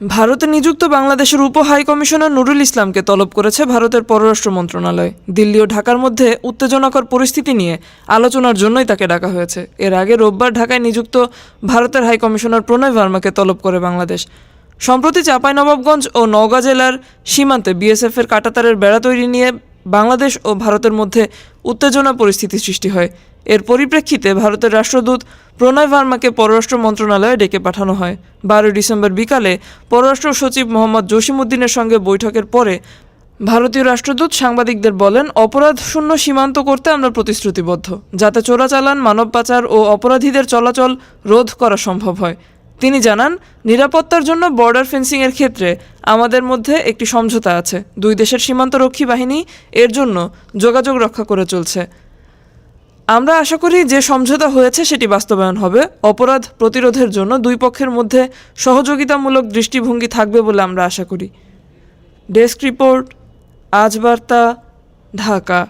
ভারতে নিযুক্ত বাংলাদেশের উপ হাই কমিশনার নুরুল ইসলামকে তলব করেছে ভারতের পররাষ্ট্র মন্ত্রণালয়। দিল্লি ও ঢাকার মধ্যে উত্তেজনাকর পরিস্থিতি নিয়ে আলোচনার জন্যই তাকে ডাকা হয়েছে। এর আগে রোববার ঢাকায় নিযুক্ত ভারতের হাই কমিশনার প্রণয় ভার্মাকে তলব করে বাংলাদেশ। সম্প্রতি চাঁপাইনবাবগঞ্জ ও নওগাঁ জেলার সীমান্তে বিএসএফের কাটাতারের বেড়া তৈরি নিয়ে বাংলাদেশ ও ভারতের মধ্যে উত্তেজনা পরিস্থিতি সৃষ্টি হয়। এর পরিপ্রেক্ষিতে ভারতের রাষ্ট্রদূত প্রণয় ভার্মাকে পররাষ্ট্র মন্ত্রণালয়ে ডেকে পাঠানো হয়। বারোই ডিসেম্বর বিকালে পররাষ্ট্র সচিব মোহাম্মদ জসিমউদ্দিনের সঙ্গে বৈঠকের পরে ভারতীয় রাষ্ট্রদূত সাংবাদিকদের বলেন, অপরাধ শূন্য সীমান্ত করতে আমরা প্রতিশ্রুতিবদ্ধ, যাতে চোরাচালান, মানব পাচার ও অপরাধীদের চলাচল রোধ করা সম্ভব হয়। তিনি জানান, নিরাপত্তার জন্য বর্ডার ফেন্সিংয়ের ক্ষেত্রে আমাদের মধ্যে একটি সমঝোতা আছে। দুই দেশের সীমান্তরক্ষী বাহিনী এর জন্য যোগাযোগ রক্ষা করে চলছে। আমরা আশা করি যে সমঝোতা হয়েছে সেটি বাস্তবায়ন হবে। অপরাধ প্রতিরোধের জন্য দুই পক্ষের মধ্যে সহযোগিতামূলক দৃষ্টিভঙ্গি থাকবে বলে আমরা আশা করি। ডেস্ক রিপোর্ট, আজ বার্তা, ঢাকা।